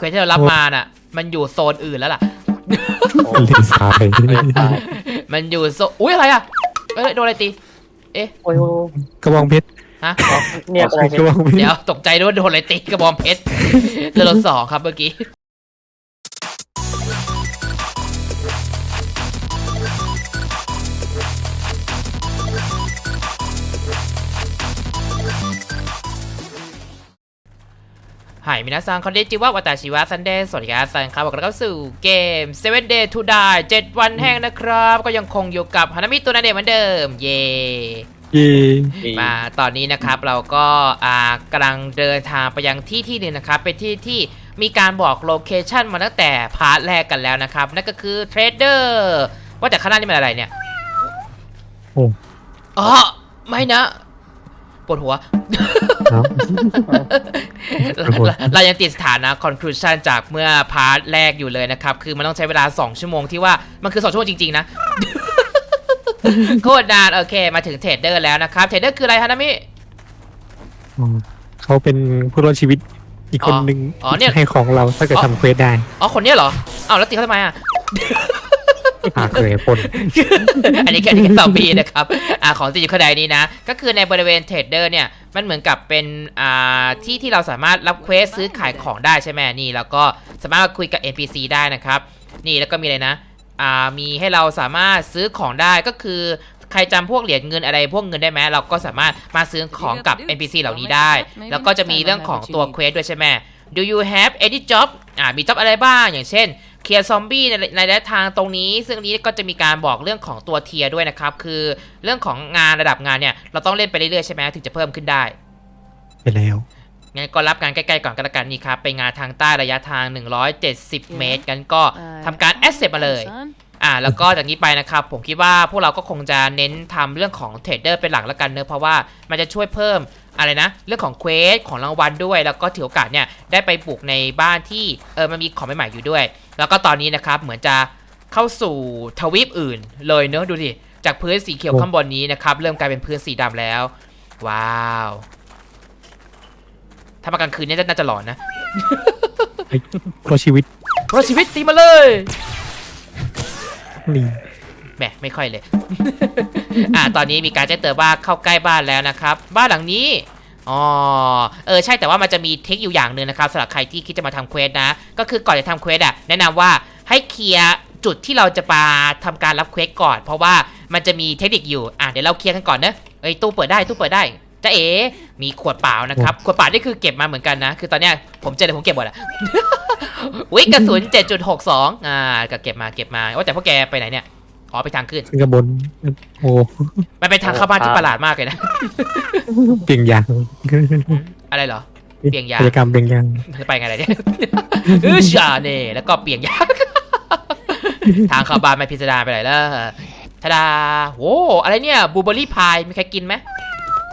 เควสที่เรารับมาน่ะ มันอยู่โซนอื่นแล้วล่ะโอ้เลนซ้ายไม่ตายมันอยู่โซนอุ้ยอะไรอะเอ้ยโดนอะไรตีเอ๊ะโอ้ยโอ้ยกระบองเพชรฮะ เนี่ยอะไรกระบองเพชร เดี๋ยวตกใจด้วยว่าโดนอะไรตีกระบองเพชรเรือรถสองครับเมื่อกี้ หายมินาซังคอนเดจิวะวาตาชิวะซันเดย์สวัสดีครับซันครับบอกแล้วเข้าสู่เกม Seven Day to Die 7 วันแห่งนะครับ ก็ยังคงอยู่กับฮานามิตัวนาเดะเหมือนเดิมเย่เย่มาตอนนี้นะครับเราก็อ่ากำลังเดินทางไปยังที่ที่หนึ่งนะครับ เป็นที่ที่มีการบอกโลเคชันมาตั้งแต่พาร์ทแรกกันแล้วนะครับ นั่นก็คือเทรดเดอร์ว่าแต่ข้างหน้านี่มันอะไรเนี่ย โอ้อ๋อไม่นะ ปวดหัวครับเราเราเรายังติดสถานะ conclusion จากเมื่อพาร์ทแรกอยู่เลยนะครับ คือมันต้องใช้เวลา 2 ชั่วโมงที่ว่า มันคือ 2 ชั่วโมงจริง ๆ นะ โคตรนาน โอเค มาถึงเทรดเดอร์แล้วนะครับ เทรดเดอร์คืออะไรฮะนามิอ๋อเขาเป็นผู้รอดชีวิตอีกคนหนึ่งอ๋อเนี่ย ให้ของเราถ้าเกิดอ๋อทำเควสได้ อ๋อ คนเนี้ยเหรออ้าวแล้วตีเขาทำไมอะ หาเคยปนอันนี้แค่ที่สองปีนะครับอ่าของที่อยู่ข้าในนี้นะ ก็คือในบริเวณเทรดเดอร์เนี่ย มันเหมือนกับเป็นอ่าที่ที่เราสามารถรับเควสซื้อขายของได้ใช่ไหมนี่ แล้วก็สามารถคุยกับ NPC ได้นะครับ นี่แล้วก็มีอะไรนะอ่ามีให้เราสามารถซื้อของได้ก็คือใครจำพวกเหรียญเงินอะไรพวกเงินได้ไหมเราก็สามารถมาซื้อของกับ NPC เหล่านี้ได้ แล้วก็จะมีเรื่องของตัวเควสด้วยใช่ไหม Do you have any job อ่ามี job อะไรบ้าง อย่างเช่น เคลียร์ซอมบี้ในในระยะทางตรงนี้ ซึ่งนี้ก็จะมีการบอกเรื่องของตัวเทียร์ด้วยนะครับ คือเรื่องของงานระดับงานเนี่ย เราต้องเล่นไปเรื่อยๆใช่ไหมถึงจะเพิ่มขึ้นได้ไปแล้วงั้นก็รับงานใกล้ๆก่อนก็แล้วกันนี่ครับเป็นงานทางใต้ระยะทาง 170 เมตรกันก็ทำการแอสเซปมาเลย อ่าแล้วก็จากนี้ไปนะครับ ผมคิดว่าพวกเราก็คงจะเน้นทำเรื่องของเทรดเดอร์เป็นหลักแล้วกันเนอะเพราะว่ามันจะช่วยเพิ่มอะไรนะ เรื่องของเควสของรางวัลด้วย แล้วก็ถือโอกาสเนี่ยได้ไปปลูกในบ้านที่เออมันมีของใหม่ๆอยู่ด้วย แล้วก็ตอนนี้นะครับเหมือนจะเข้าสู่ทวีปอื่นเลยเนอะดูดิจากพื้นสีเขียวข้างบนนี้นะครับเริ่มกลายเป็นพื้นสีดำแล้ว ว้าว ถ้ามากลางคืนเนี่ยน่าจะหลอนนะรอดชีวิตรอดชีวิตตีมาเลย นี่แหมไม่ค่อยเลย อ่าตอนนี้มีการแจ้งเตือนว่าเข้าใกล้บ้านแล้วนะครับ บ้านหลังนี้อ๋อเออใช่แต่ว่ามันจะมีเทคอยู่อย่างหนึ่งนะครับสำหรับใครที่คิดจะมาทำเควสนะ ก็คือก่อนจะทำเควสอะแนะนำว่าให้เคลียร์จุดที่เราจะมาทำการรับเควสก่อน เพราะว่ามันจะมีเทคนิคอยู่ อะเดี๋ยวเราเคลียร์กันก่อนเนอะเอ้ยตู้เปิดได้ตู้เปิดได้ จ้าเอ๋มีขวดเปล่านะครับ ขวดเปล่านี่คือเก็บมาเหมือนกันนะ คือตอนเนี้ยผมเจอเลยผมเก็บหมดอะวิกระสุน 7.62 อ่าก็เก็บมาเก็บมาว่าแต่พวกแกไปไหนเนี่ยขอไปทางขึ้นขึ้นกระบนโอ้มันเป็นทางเข้าบ้านที่ประหลาดมากเลยนะ เปลี่ยงยาง อะไรเหรอ เปลี่ยงยางกิจกรรมเปลี่ยงยางจะไปไงล่ะเนี่ยอือชาเน่แล้วก็เปลี่ยนยาง ทางเข้าบ้านไม่พิสดารไปไหนแล้วทาดาโว้อะไรเนี่ยบูเบอรี่พายมีใครกินไหม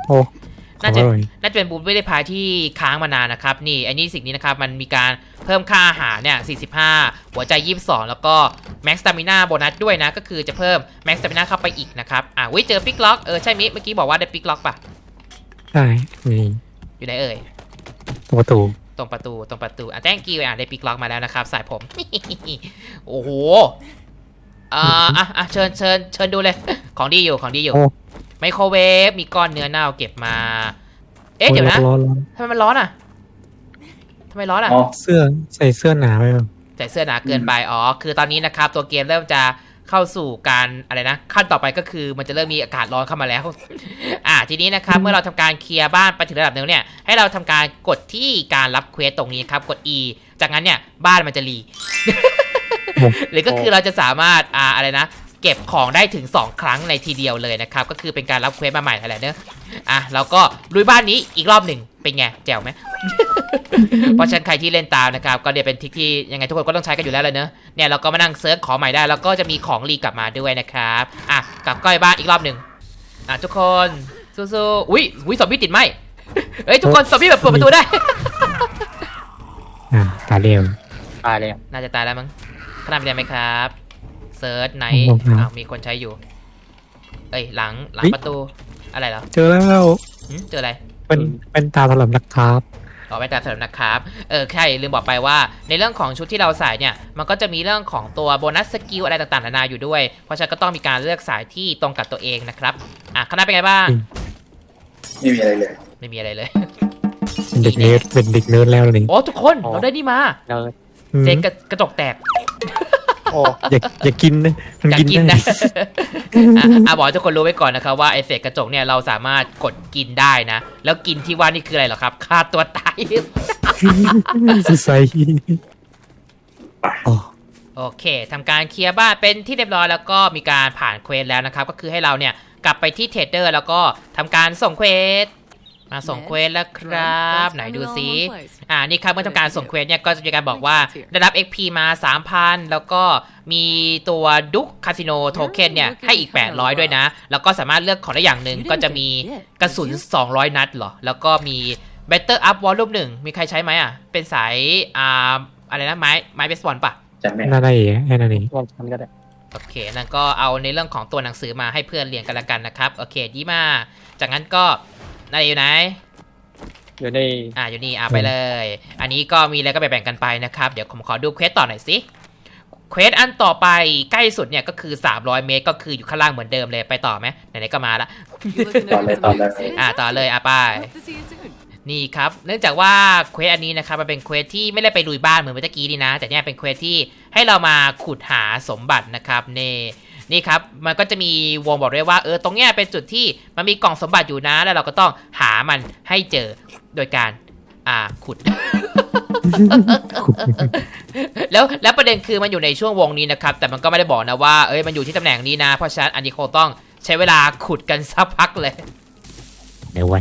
โอ้ขอ น่างอจะร่อยน่าจะเป็นบูเบอรี่พายที่ค้างมานานนะครับ นี่อันนี้สิ่งนี้นะครับ มันมีการเพิ่มค่าอาหารเนี่ย 45 หัวใจ 22 แล้วก็แม็กซ์ตามิน่าโบนัสด้วยนะ ก็คือจะเพิ่มแม็กซ์ตามิน่าเข้าไปอีกนะครับ อะวิเจอปิกล็อก เออ ใช่มิ เมื่อกี้บอกว่าได้ปิกล็อกป่ะ ใช่นี่อยู่ไหนเอ่ย ตรงประตู ตรงประตู ตรงประตู อะ thank you อะได้ปิกล็อกมาแล้วนะครับ สายผม โอ้โหอ่าอะอะเชิญเชิญเชิญดูเลย ของดีอยู่ ของดีอยู่โอ้ ไมโครเวฟมีก้อนเนื้อเน่าเก็บมา เอ๊ะเดี๋ยวนะร้อนร้อนทำไมมันร้อนอะทำไมร้อนอะ อ๋อ เสื้อใส่เสื้อหนาไปแบบใส่เสื้อหนาเกินไป อ๋อ คือตอนนี้นะครับ ตัวเกมเริ่มจะเข้าสู่การอะไรนะ ขั้นต่อไปก็คือมันจะเริ่มมีอากาศร้อนเข้ามาแล้ว อ่า ทีนี้นะครับ เมื่อเราทำการเคลียร์บ้านไปถึงระดับหนึงเนี่ย ให้เราทำการกดที่การรับเควสตรงนี้ครับ กด E จากนั้นเนี่ย บ้านมันจะรี หรือก็คือเราจะสามารถ อ่า อะไรนะ เก็บของได้ถึง 2 ครั้งในทีเดียวเลยนะครับ ก็คือเป็นการรับเควสมาใหม่อะไรเนอะอะเราก็ลุยบ้านนี้อีกรอบหนึ่งเป็นไงแจ๋วไหมเพราะฉะนันใครที่เล่นตามนะครับ ก็เดี๋ยวเป็นทริคที่ยังไงทุกคนก็ต้องใช้กันอยู่แล้วเลยเนอะเนี่ยเราก็มานั่งเซิร์ชของใหม่ได้แล้วก็จะมีของรีกลับมาด้วยนะครับอะกลับก้อยบ้านอีกรอบหนึ่งอะทุกคนสู้ๆอุ้ยอุ้ยซอมบี้ติดไหมเฮ้ยทุกคนซอมบี้แบบเปิดประตูได้อ่าตาเรียวตายแล้วน่าจะตายแล้วมั้งขนาดได้ไหมครับ เซิร์ชไหนผมบอกแล้วอ้าวมีคนใช้อยู่ เอ้ยหลังหลังเฮ้ยประตูอะไรเหรอเจอแล้วหึเจออะไร เป็นเป็นตาถล่มนักคราฟเอาไว้ตามสำหรับนะครับ เออใช่ลืมบอกไปว่า ในเรื่องของชุดที่เราใส่เนี่ย มันก็จะมีเรื่องของตัวโบนัสสกิลอะไรต่างๆนานาอยู่ด้วย เพราะฉะนั้นก็ต้องมีการเลือกสายที่ตรงกับตัวเองนะครับ อะคณะเป็นไงบ้าง ไม่มีอะไรเลย ไม่มีอะไรเลย เป็นเด็กเนิร์ดเป็นเด็กเนิร์ดแล้วนี่โอ้ทุกคนอ๋อเราได้นี่มาเราอืมเซนกระกระจกแตก โอ้อย่าอย่ากินนะมันอยากกินกินได้นะ อะอะบอกให้ทุกคนรู้ไว้ก่อนนะครับว่าไอเศษกระจกเนี่ยเราสามารถกดกินได้นะ แล้วกินที่ว่านี่คืออะไรเหรอครับฆ่าตัวตาย สุดใสอ๋อโอเคทำการเคลียร์บ้านเป็นที่เรียบร้อยแล้วก็มีการผ่านเควสแล้วนะครับ ก็คือให้เราเนี่ยกลับไปที่เทรดเดอร์แล้วก็ทำการส่งเควส มาส่งเควสแล้วครับ ไหนดูซิอ่านี่ครับเมื่อทำการส่งเควสเนี่ยก็จะมีการบอกว่าได้รับ XP มา 3,000 แล้วก็มีตัวดุกคาสิโนโทเค็นเนี่ยให้อีก 800 ด้วยนะ แล้วก็สามารถเลือกของได้อย่างหนึ่งก็จะมีกระสุน 200 นัดเหรอ แล้วก็มี Better Up Volume 1มีใครใช้ไหมอะ เป็นสายอ่าอะไรนะไม้ไม้เบสบอลปะจำไม่น่าได้เองแค่นั้นเองรวมกันก็ได้โอเค นั่นก็เอาในเรื่องของตัวหนังสือมาให้เพื่อนเรียนกันละกันนะครับ โอเค ดีมาก จากนั้นก็ นายอยู่ไหนเดี๋ยวได้อ่าอยู่นี่อ่าไปเลย อันนี้ก็มีอะไรก็แบ่งๆกันไปนะครับ เดี๋ยวผมขอดูเควสต่อหน่อยสิ เควสอันต่อไปใกล้สุดเนี่ยก็คือ 300 เมตรก็คืออยู่ข้างล่างเหมือนเดิมเลยไปต่อไหมไหนๆก็มาละ ต่อเลยต่อเลยอ่าต่อเลยอะไป นี่ครับ เนื่องจากว่าเควสอันนี้นะครับมันเป็นเควสที่ไม่ได้ไปลุยบ้านเหมือนเมื่อกี้นี่นะ แต่เนี่ยเป็นเควสที่ให้เรามาขุดหาสมบัตินะครับนี่ นี่ครับมันก็จะมีวงบอกด้วยว่าเออตรงเนี้ยเป็นจุดที่มันมีกล่องสมบัติอยู่นะ แล้วเราก็ต้องหามันให้เจอโดยการอ่าขุด แล้วแล้วประเด็นคือมันอยู่ในช่วงวงนี้นะครับ แต่มันก็ไม่ได้บอกนะว่าเอ้ยมันอยู่ที่ตำแหน่งนี้นะ เพราะฉะนั้นอันนี้คงต้องใช้เวลาขุดกันสักพักเลยเดี๋ยวไว้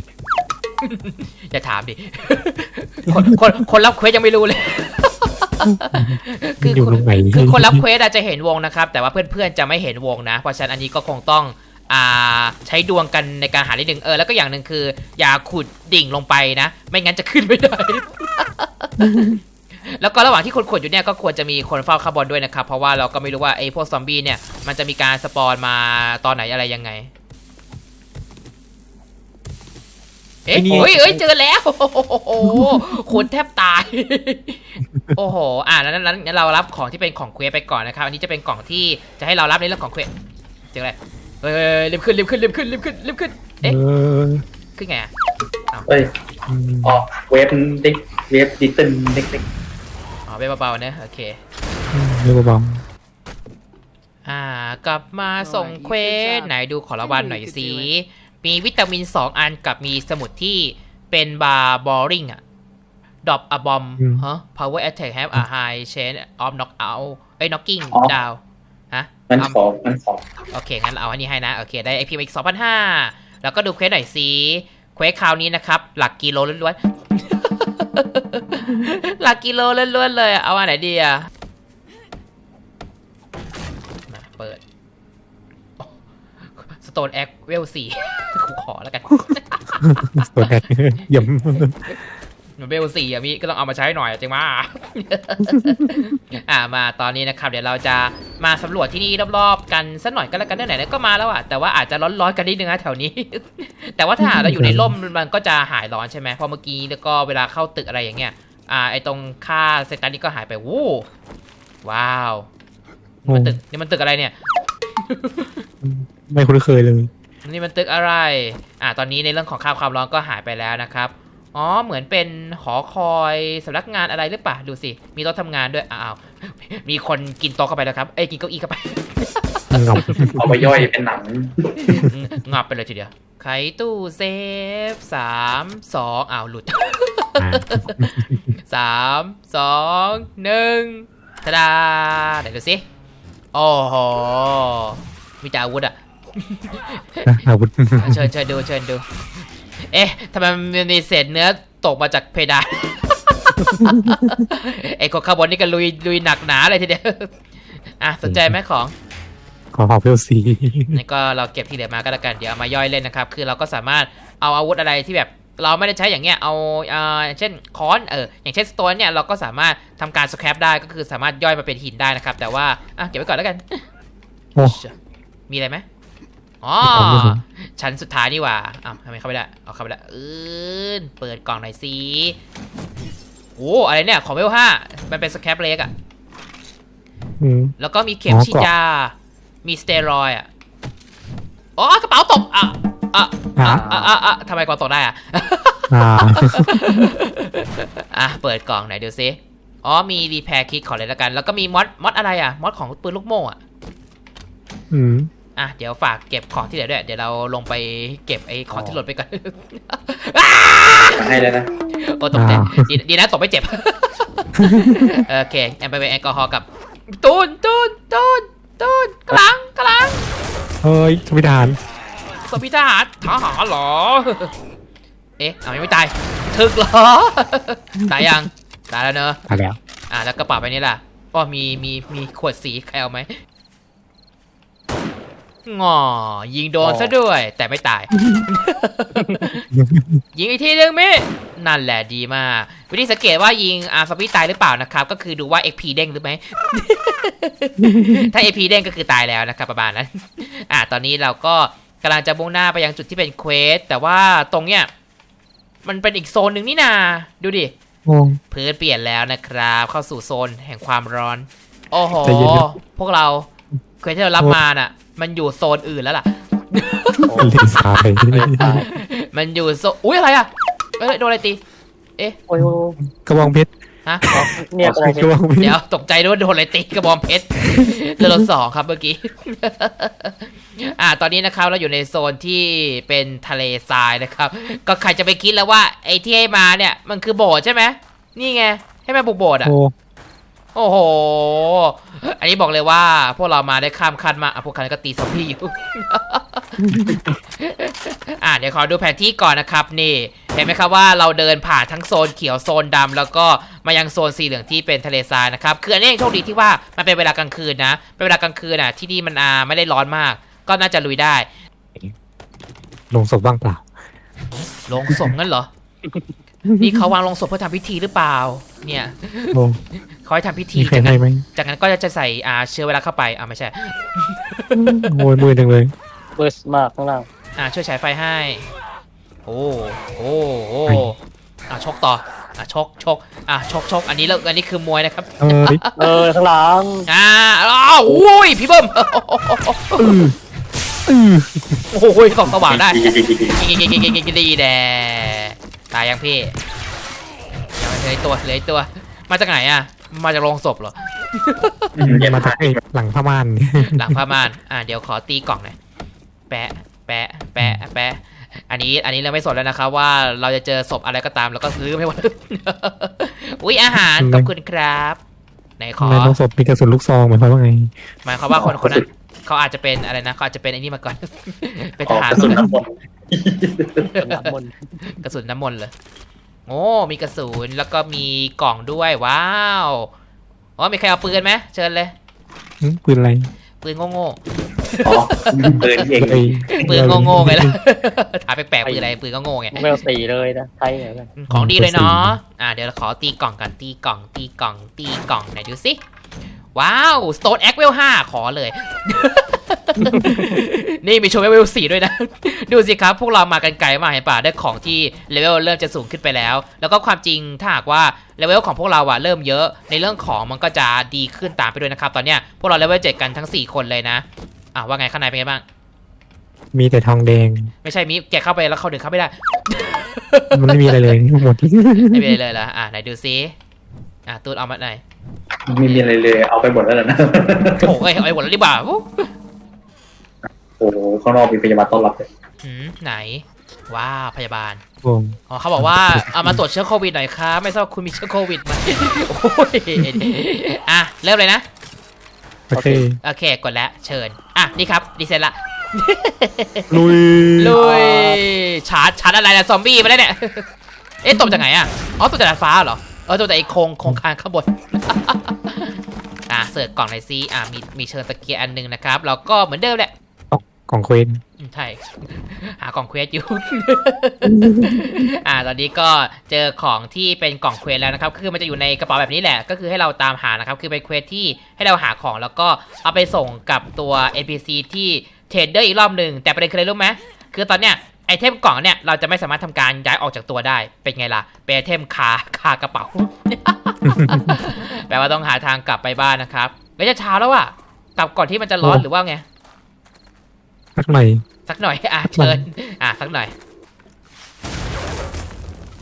อย่าถามดิ คนคนคนรับเควสยังไม่รู้เลย คืออยู่ตรงไหนคือคนรับเควสอาจจะเห็นวงนะครับ แต่ว่าเพื่อนๆจะไม่เห็นวงนะ เพราะฉะนั้นอันนี้ก็คงต้องอ่าใช้ดวงกันในการหานิดนึงเออแล้วก็อย่างหนึ่งคือ อย่าขุดดิ่งลงไปนะ ไม่งั้นจะขึ้นไม่ได้ แล้วก็ระหว่างที่คนขุดอยู่เนี่ยก็ควรจะมีคนเฝ้าข้างบนด้วยนะครับ เพราะว่าเราก็ไม่รู้ว่าไอ้พวกซอมบี้เนี่ยมันจะมีการสปอนมาตอนไหนอะไรยังไง เอ๊ะเฮ้ยเอ้ยเจอแล้วโอ้โหขุดแทบตาย โอ้โห อะแล้วนั้นงั้นเรารับของที่เป็นของเควสไปก่อนนะครับ อันนี้จะเป็นกล่องที่จะให้เรารับในเรื่องของเควสเจออะไรเฮ้ยรีบขึ้นรีบขึ้นรีบขึ้นรีบขึ้นรีบขึ้น เอเอ๊ะอขึ้นไงอะเอ้ยอืมออกเวฟเด็กเวฟดิจิตอลเด็กอ๋อไปเบาๆนะโอเคเรื่องเบาอ่ากลับมาส่งเควสไหนดูขอรางวัลหน่อยสิ มีวิตามิน2อันกับมีสมุดที่เป็นบาร์บอริงอะดอบอะบอมฮะ power attack have a high chance of knock out เอ้ย knocking down ฮะๆมันเอาขอมันขอโอเค งั้นเอาอันนี้ให้นะ โอเค ได้ไอพีมาอีก2,500แล้วก็ดูเควสหน่อยสิเควสคราวนี้นะครับ หลักกิโลล้วนๆหลักกิโลล้วนๆเลยอะเอาอันไหนดีอะ โตนแอคเวลสี่กูขอแล้วกันๆตัวแรกเยี่ยมมันเวลสี่อะมีก็ต้องเอามาใช้หน่อยจริงมาอ่ามาตอนนี้นะครับ เดี๋ยวเราจะมาสำรวจที่นี่รอบๆกันสักหน่อยก็แล้วกันไหนๆก็มาแล้วอะแต่ว่าอาจจะร้อนๆกันนิดนึงนะแถวนี้ แต่ว่าถ้าหากเราอยู่ในร่มมันก็จะหายร้อนใช่ไหมเพราะเมื่อกี้แล้วก็เวลาเข้าตึกอะไรอย่างเงี้ยอ่าไอตรงค่าเซตันนี่ก็หายไปวู้ว้าวนี่มันตึกนี่มันตึกอะไรเนี่ย ไม่คุ้นเคยเลย นี่มันตึกอะไร อ่า ตอนนี้ในเรื่องของค่าความร้อนก็หายไปแล้วนะครับ อ๋อ เหมือนเป็นหอคอยสำนักงานอะไรหรือเปล่า ดูสิ มีโต๊ะทำงานด้วย อ้าว มีคนกินโต๊ะเข้าไปแล้วครับ เอ้ย กินเก้าอี้เข้าไปงับเอาไปย่อยเป็นหนัง งับไปเลยทีเดียว ไขตู้เซฟสามสองอ้าว หลุดอ่าสามสองหนึ่งทะดาไหนดูสิ โอ้โห มีแต่อาวุธอะ อาวุธเชิญเชิญดูเชิญดู เอ๊ะทำไมมันมีเศษเนื้อตกมาจากเพดานไอ้คนข้างบนนี่ก็ลุยลุยหนักหนาเลยทีเดียวอะสนใจไหมของขอขอเพลซีนี่ก็เราเก็บที่เหลือมาก็แล้วกันเดี๋ยวเอามาย่อยเล่นนะครับ คือเราก็สามารถเอาอาวุธอะไรที่แบบเราไม่ได้ใช้อย่างเงี้ย เอาอ่าเช่นค้อน เออ อย่างเช่นสโตนเนี่ยเราก็สามารถทำการสแครปได้ ก็คือสามารถย่อยมาเป็นหินได้นะครับ แต่ว่า อะ เก็บไว้ก่อนแล้วกันโอ้มีอะไรไหม อ๋อของมือผมชั้นสุดท้ายนี่หว่าอ้าวทำไมเข้าไม่ได้เอาเข้าไปได้เออเปิดกล่องหน่อยสิโอ้อะไรเนี่ย ของเวลห้ามันเป็นสแครปเล็กอะอืมแล้วก็มีเข็มอ๋อฉีดยา มีสเตียรอยด์อะอ๋อกระเป๋าตกอะอะอ่าอะอะอะทำไมกระเป๋าตกได้อะอ่าอะเปิดกล่องไหนดูซิอ๋อมีรีแพร์คิดขอเลยแล้วกัน แล้วก็มีมอดมอดอะไรอะมอดของปืนลูกโม่อะ อืมอะเดี๋ยวฝากเก็บของที่เหลือด้วย เดี๋ยวเราลงไปเก็บไอ้ของที่หล่นไปก่อนมาให้เลยนะโอ้ตกใจอ้าวดีดีนะตกไม่เจ็บ โอเคแอมไปเป็นแอลกอฮอล์กับ ตูนตูนตูนตูนกลางกลางเฮ้ยทวิธานสมิทหารทหารเหรอ เอ๊ะเอายังไม่ตายถึกเหรอ ตายยัง ตายแล้วเนอะตายแล้ว อะแล้วกระเป๋าใบนี้ล่ะก็มีมีมีขวดสีใครเอาไหม งอยิงโดนซะด้วย แต่ไม่ตาย ยิงอีกทีหนึงมินั่นแหละดีมาก วิธีสังเกตว่ายิงอาซอมบี้ตายหรือเปล่านะครับ ก็คือดูว่า XP เด้งหรือไม่ถ้า XP เด้งก็คือตายแล้วนะครับประมาณนั้น อะตอนนี้เราก็กำลังจะมุ่งหน้าไปยังจุดที่เป็นเควส แต่ว่าตรงเนี้ยมันเป็นอีกโซนหนึ่งนี่นาดูดิโอ้พื้นเปลี่ยนแล้วนะครับ เข้าสู่โซนแห่งความร้อน โอ้โหใจเย็นครับพวกเราเควสที่เรารับมาน่ะ มันอยู่โซนอื่นแล้วล่ะ เลนสายมันอยู่โซนอุ้ยอะไรอะเอ้ยโดนอะไรตี โอ้ยกระบองเพชรฮะ เนี่ยอะไรกระบองเพชรเดี๋ยวตกใจด้วยว่าโดนอะไรตีกระบองเพชร เรือรถสองครับเมื่อกี้ อ่า ตอนนี้นะครับเราอยู่ในโซนที่เป็นทะเลทรายนะครับ ก็ใครจะไปคิดแล้วว่าไอ้ที่ให้มาเนี่ย มันคือโบสถ์ใช่ไหมนี่ไง ให้มาบุกโบสถ์อะ โอ้ โอ้โห อันนี้บอกเลยว่า พวกเรามาได้ข้ามขั้นมากอะพวกคันก็ตีซอมบี้อยู่ อะเดี๋ยวขอดูแผนที่ก่อนนะครับนี่ เห็นไหมครับว่าเราเดินผ่านทั้งโซนเขียวโซนดำแล้วก็มายังโซนสีเหลืองที่เป็นทะเลทรายนะครับคืออันนี้ยังโชคดีที่ว่ามันเป็นเวลากลางคืนนะเป็นเวลากลางคืนอะที่นี่มันอ่าไม่ได้ร้อนมาก ก็น่าจะลุยได้ลงศพว่างเปล่าลงศพงั้นเหรอ นี่เขาวางลงศพเพื่อทำพิธีหรือเปล่า เนี่ยโอ้เขาให้ทำพิธีมีใครจากให้นั้นไหมจากนั้นก็จะใส่อ่าเชื้อเวลาเข้าไปอ่าไม่ใช่โอ้ยมือหนึ่งเลย เบิร์สมากข้างล่างอ่าช่วยฉายไฟให้ โอ้โอ้โอ้อ่าชกต่ออ่าชกชกอ่าชกชกอันนี้แล้วอันนี้คือมวยนะครับเออดิเออข้างหลังอ่าอ้าวอุ้ยพี่เบิ้มอืออือโอ้ยส่องสว่างได้ดีดีดีดีกินกินกินกินกินกินดีแด ตายยังพี่ยังไม่เลยตัวเลยตัว มาจากไหนอะ มาจากโรงศพเหรอเย็นมาจากมากไอ้หลังผ้าม่าน หลังผ้าม่าน อ่าเดี๋ยวขอตีกล่องหน่อย แปะ แปะ แปะ แปะ อันนี้ อันนี้เราไม่สนแล้วนะครับว่าเราจะเจอศพอะไรก็ตามแล้วก็ซื้อไม่หมดอุ๊ยอาหารขอบคุณครับไหนขอในลงศพมีกระสุนลูกซองหมายความว่าไง หมายความว่าคนคนนั้น เขาอาจจะเป็นอะไรนะเขาอาจจะเป็นไอ้นี่มาก่อน เป็นอทอกหารกระสุนน้ำมนต์เป็นน้ำมนต์กระสุนน้ำมนต์เลยโอ้มีกระสุนแล้วก็มีกล่องด้วยว้าวอ๋อมีใครเอาปืนไหมเชิญเลยหึปืนอะไรปืนโง่อ๋อปืนเองไอ้ๆปืนโง่ๆไงล่ะถามแปลกๆปืนอะไรปืนก็โง่ไงเวลสี่เลยนะไทยเหมือนกันของดีเลยเนาะอ่าเดี๋ยวเราขอตีกล่องกันตีกล่องตีกล่องตีกล่องไหนดูสิ ว้าว Stone Axe Level 5ขอเลย นี่มีโชว์เลเวล4ด้วยนะ ดูสิครับ พวกเรามากันไกลมากเห็นป่ะได้ของที่เลเวลเริ่มจะสูงขึ้นไปแล้ว แล้วก็ความจริงถ้าหากว่าเลเวลของพวกเราอะเริ่มเยอะ ในเรื่องของมันก็จะดีขึ้นตามไปด้วยนะครับ ตอนเนี้ยพวกเราเลเวล7กันทั้ง4คนเลยนะอะว่าไงข้างในเป็นไงบ้าง มีแต่ทองแดง ไม่ใช่มิแกเข้าไปแล้วเข้าถึงเข้าไม่ได้ มันไม่มีอะไรเลยทั้งหมด ไม่เป็นไรเลยเหรออะไหนดูซิ อะตูดเอามาหน่อยไม่มีอะไรเลยเอาไปหมดแล้วนะโอ้ยเอาไปหมดแล้วดีกว่าอู้โอ้โหข้างนอกมีพยาบาลต้อนรับเลยหืมไหน ว้าวพยาบาลโอ้อ๋อเขาบอกว่าเอามาตรวจเชื้อโควิดหน่อยครับไม่ทราบว่าคุณมีเชื้อโควิดไหมโอ้ยอะเริ่มเลยนะโอเคโอเคกดแล้วเชิญอะนี่ครับดีเซนละลุยลุยชาร์จชาร์จอะไรนะซอมบี้มาแล้วเนี่ยเอ๊ะตบจากไหนอะอ๋อตบจากดาดฟ้าเหรอ เออตบจากไอ้โครงโครงคานข้างบน อะเสิร์ชกล่องหน่อยซิอะมีมีเชิญตะเกียร์อันหนึงนะครับ แล้วก็เหมือนเดิมแหละของเควนอืมใช่ หากล่องเควสอยู่ อ่า ตอนนี้ก็เจอของที่เป็นกล่องเควสแล้วนะครับ คือมันจะอยู่ในกระเป๋าแบบนี้แหละ ก็คือให้เราตามหานะครับ คือเป็นเควสที่ให้เราหาของแล้วก็เอาไปส่งกับตัว NPC ที่เทรดเดอร์อีกรอบหนึ่ง แต่ประเด็นคืออะไรรู้ไหมคือตอนเนี้ย ไอเทมกล่องเนี่ยเราจะไม่สามารถทำการย้ายออกจากตัวได้ เป็นไงล่ะ เป็นไอเทมคาคากระเป๋า แปลว่าต้องหาทางกลับไปบ้านนะครับ แล้วจะเช้าแล้วอะกลับก่อนที่มันจะร้อนโอ้หรือว่าไง สักหน่อย สักหน่อย อะเชิญ อะสักหน่อย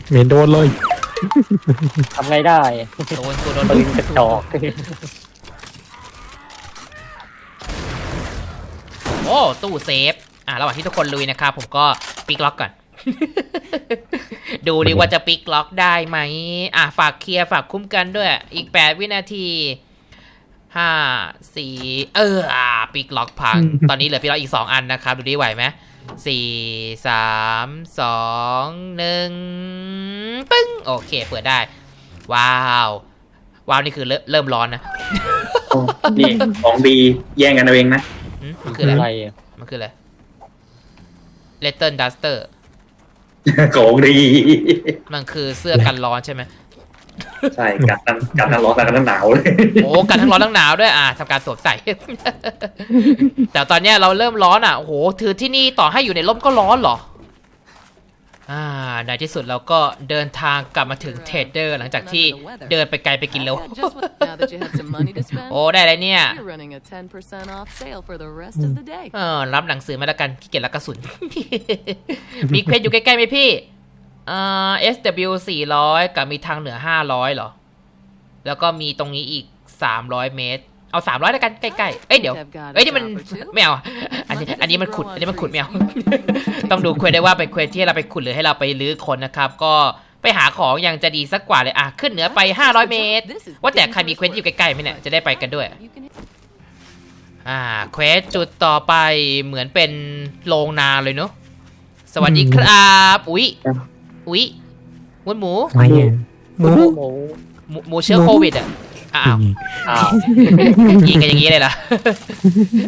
เหม็นโดนเลยทำไงได้ โดนกูโดนปืนกระจอกโอ้ ตู้เซฟ อะระหว่างที่ทุกคนลุยนะครับผมก็ปิกล็อกก่อน ดูดิว่าจะปิกล็อกได้ไหม อะฝากเคลียร์ฝากคุ้มกันด้วย อีก8วินาทีห้าสี่เอออะปิกล็อกพัง ตอนนี้เหลือปิกล็อกอีก2อันนะครับ ดูดิไหวไหมสี่สามสองหนึ่งปึ้ง โอเค เปิดได้ ว้าว ว้าว นี่คือเริ่มเริ่มร้อนนะ นี่ของดีแย่งกันเอาเองนะหืมมันคืออะไรอะไรอะมันคืออะไร เลตเติ้ลดัสเตอร์ของดี มันคือเสื้อกันร้อนใช่ไหมใช่กัดนั้นกัดนั้นร้อนกัดนั้นหนาวเลยโอ้กันทั้งร้อนทั้งหนาวด้วยอะทำการสวมใส่ แต่ตอนเนี้ยเราเริ่มร้อนอะโอ้โหถือที่นี่ต่อให้อยู่ในร่มก็ร้อนเหรอ อ่าในที่สุดเราก็เดินทางกลับมาถึงเทรดเดอร์หลังจากที่เดินไปไกลไปกินแล้ว Yeah, just what- now that you had some money to spend, โอ้ ได้อะไรเนี่ย you're running a 10% off sale for the rest of the day. เออรับหนังสือมาแล้วกันขี้เกียจรับกระสุน มีเควสอยู่ใกล้ๆไหมพี่เอ่อ SW 400 กับมีทางเหนือ 500 เหรอ แล้วก็มีตรงนี้อีก 300 เมตร เอา300แล้วกันใกล้ๆเอ้ยเดี๋ยว I've got a เอ้ยนี่มัน job or two. ไม่เอาอะอันนี้อันนี้มันขุดอันนี้มันขุดไม่เอาต้องดูเควสได้ว่าเป็นเควสที่เราไปขุดหรือให้เราไปลื้อคนนะครับ ก็ไปหาของอย่างจะดีสักกว่าเลยอะขึ้นเหนือไป 500 เมตร This is ว่าแต่ใครมีเควส dangerous ที่อยู่ใกล้ๆไหมเนี่ยจะได้ไปกันด้วย You can อ่าเควสจุดต่อไปเหมือนเป็นโรงนาเลยเนาะสวัสดีครับ อุ๊ยอุ๊ยหมูหมูอะไรเนี่ยหมูหมูหมูหมูเชื้อโควิดอะ อ้าวอ้าวยิงกันอย่างนี้เลยเหรอ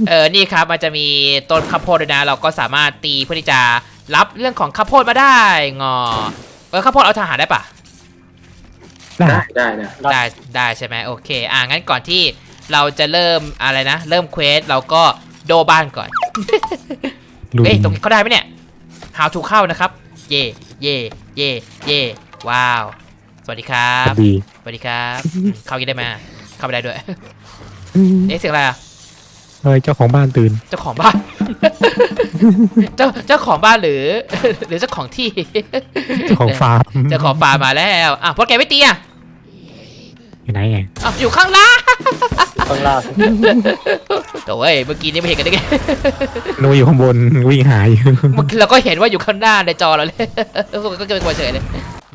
เออ นี่ครับมันจะมีต้นข้าวโพดด้วยนะ เราก็สามารถตีเพื่อที่จะรับเรื่องของข้าวโพดมาได้งอเออข้าวโพดเอาทหารได้ปะได้ได้ได้นะได้ได้ใช่ไหมโอเค อ่างั้นก่อนที่เราจะเริ่มอะไรนะ เริ่มเควสเราก็โดบ้านก่อนลุยเอ้ยตรงนี้เขาได้ไหมเนี่ย How to เข้านะครับ เย่เย่เย่เย่ว้าว สวัสดีครับดีสวัสดีครับอืมเข้ากินได้ไหมเข้าไปได้ด้วยเอ๊ะเสียงอะไรอะเฮ้ยเจ้าของบ้านตื่น เจ้าของบ้าน เจ้าเจ้าของบ้านหรือ หรือเจ้าของที่เจ้าของฟาร์มเจ้าของฟาร์มมาแล้วอะเพราะแกไม่ตีอะอยู่ไหนไงอะอยู่ข้างล่างข้างล่างโอ้ยเมื่อกี้นี่ไม่เห็นกันได้ไงโนอยู่ข้างบนวิ่งหาอยู่เมื่อกี้เราก็เห็นว่าอยู่ข้างหน้าในจอเราเลยก็เกินกว่าเฉยเลย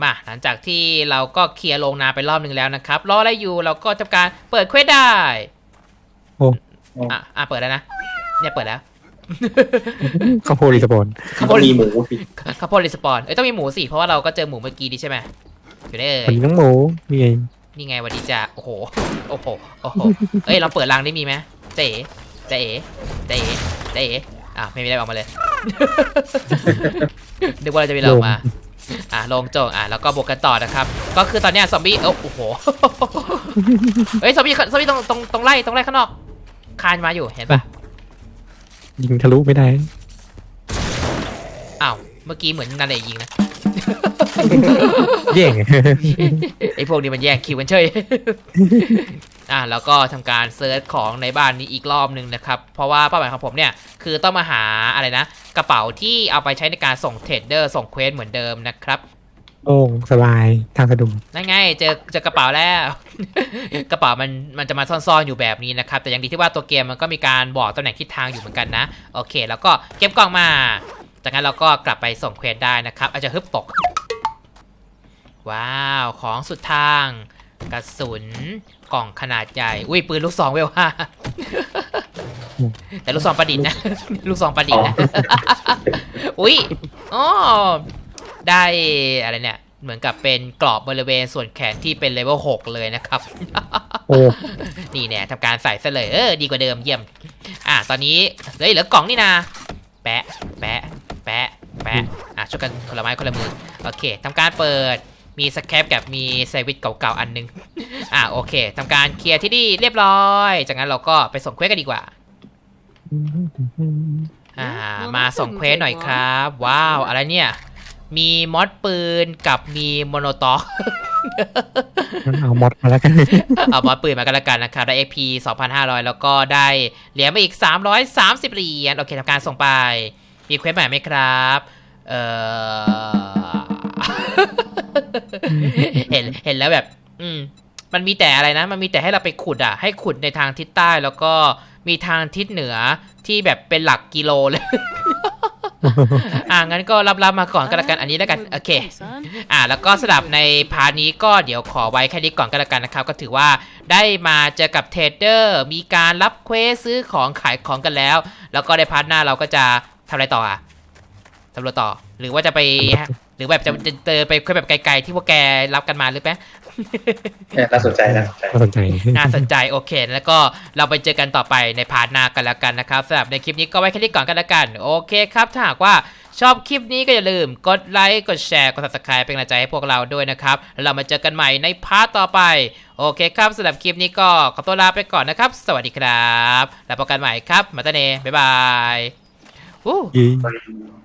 มาหลังจากที่เราก็เคลียร์โรงนาไปรอบหนึ่งแล้วนะครับรออะไรอยู่เราก็ทำการเปิดเควสได้โอ้อะอะเปิดแล้วนะเนี่ยเปิดแล้วข้าวโพดรีสปอนข้าวโพต้อดงมีหมูสิข้าวโพดรีสปอนเอ้ยต้องมีหมูสิเพราะว่าเราก็เจอหมูเมื่อกี้ดีใช่ไหมอยู่ได้เอ่คนยน้องหมูมีไงนี่ไงวันนี้จะโอ้โหโอ้โหโอ้โหเอ้ยเราเปิดรังได้มีไหมเจ๊เจ๊เจ๊เจ๊อะไม่มีอะไรออกมาเลยนึกว่าเราจะมีอะไรออกมา อะลงโจงอะแล้วก็บวกกันต่อนะครับ ก็คือตอนเนี้ยซอมบี้เอ้าโอ้โหเฮ้ยซอมบี้ซอมบี้ตรงตรงตรงไล่ตรงไล่ข้างนอก คานมาอยู่เห็นปะยิงทะลุไม่ได้อ้าวเมื่อกี้เหมือนนันเลยยิงนะแย่งไอ้พวกนี้มันแย่งคิวกันเฉย อะแล้วก็ทำการเซิร์ชของในบ้านนี้อีกรอบหนึ่งนะครับ เพราะว่าเป้าหมายของผมเนี่ยคือต้องมาหาอะไรนะ กระเป๋าที่เอาไปใช้ในการส่งเทรดเดอร์ส่งเควสเหมือนเดิมนะครับโล่งสบายทางสะดวกนั่นไงเจอเจอกระเป๋าแล้ว กระเป๋ามันมันจะมาซ่อนๆอยู่แบบนี้นะครับ แต่ยังดีที่ว่าตัวเกมมันก็มีการบอกตำแหน่งทิศทางอยู่เหมือนกันนะ โอเค แล้วก็เก็บกล่องมา จากนั้นเราก็กลับไปส่งเควสได้นะครับ อาจจะฮึบตก ว้าว ของสุดทาง กระสุนกล่องขนาดใหญ่ อุ้ยปืนลูกซองเวลห้าแต่ลูกซองประดิษฐ์นะ ลูกซองประดิษฐ์นะ อุ้ยอ๋อได้อะไรเนี่ย เหมือนกับเป็นกรอบบริเวณส่วนแขนที่เป็นเลเวล6เลยนะครับโอ้นี่เนี่ยทำการใส่ซะเลยเออดีกว่าเดิมเยี่ยม อะตอนนี้เฮ้ยเหลือกล่องนี่นะแปะ แปะ แปะ แปะ อะช่วยกันคนละไม้คนละมือ โอเคทำการเปิด มีสแครปกับมีแซนด์วิชเก่าๆอันหนึง อะโอเคทำการเคลียร์ที่นี่เรียบร้อย จากนั้นเราก็ไปส่งเควสกันดีกว่า อ่า มาส่งเควสหน่อยครับ ว้าว อะไรเนี่ย มีมอดปืนกับมีโมโนตอกงั้นเอามอดมาแล้วกัน เอามอดปืนมากันละกันนะครับ ได้ AP 2,500 แล้วก็ได้เหรียญมาอีก 330 เหรียญ โอเคทำการส่งไป มีเควสใหม่ไหมครับ เออ เห็นเห็นแล้วแบบ อืม มันมีแต่อะไรนะ มันมีแต่ให้เราไปขุดอะ ให้ขุดในทางทิศใต้แล้วก็มีทางทิศเหนือที่แบบเป็นหลักกิโลเลย อ่างั้นก็รับๆมาก่อนก็แล้วกันอันนี้แล้วกันโอเค อ่า แล้วก็สำหรับในพาร์ทนี้ก็เดี๋ยวขอไว้แค่นี้ก่อนก็แล้วกันนะครับ ก็ถือว่าได้มาเจอกับเทรดเดอร์ มีการรับเควสซื้อของขายของกันแล้ว แล้วก็ในพาร์ทหน้าเราก็จะทำอะไรต่ออะสำรวจต่อ หรือว่าจะไปหรือแบบจะจะเจอไปเควสแบบไกลๆที่พวกแกรับกันมาหรือเปล่า เนี่ยน่าสนใจน่าสนใจ น่าสนใจ น่าสนใจโอเค แล้วก็เราไปเจอกันต่อไปในพาร์ทหน้ากันแล้วกันนะครับสำหรับในคลิปนี้ก็ไว้แค่นี้ก่อนกันแล้วกัน โอเคครับ ถ้าหากว่าชอบคลิปนี้ก็อย่าลืมกดไลค์ กดแชร์ กด subscribe เป็นกำลังใจให้พวกเราด้วยนะครับแล้วเรามาเจอกันใหม่ในพาร์ทต่อไป โอเคครับสำหรับคลิปนี้ก็ขอตัวลาไปก่อนนะครับ สวัสดีครับ แล้วพบกันใหม่ครับ มาตาเนบ๊ายบายอู้อีเ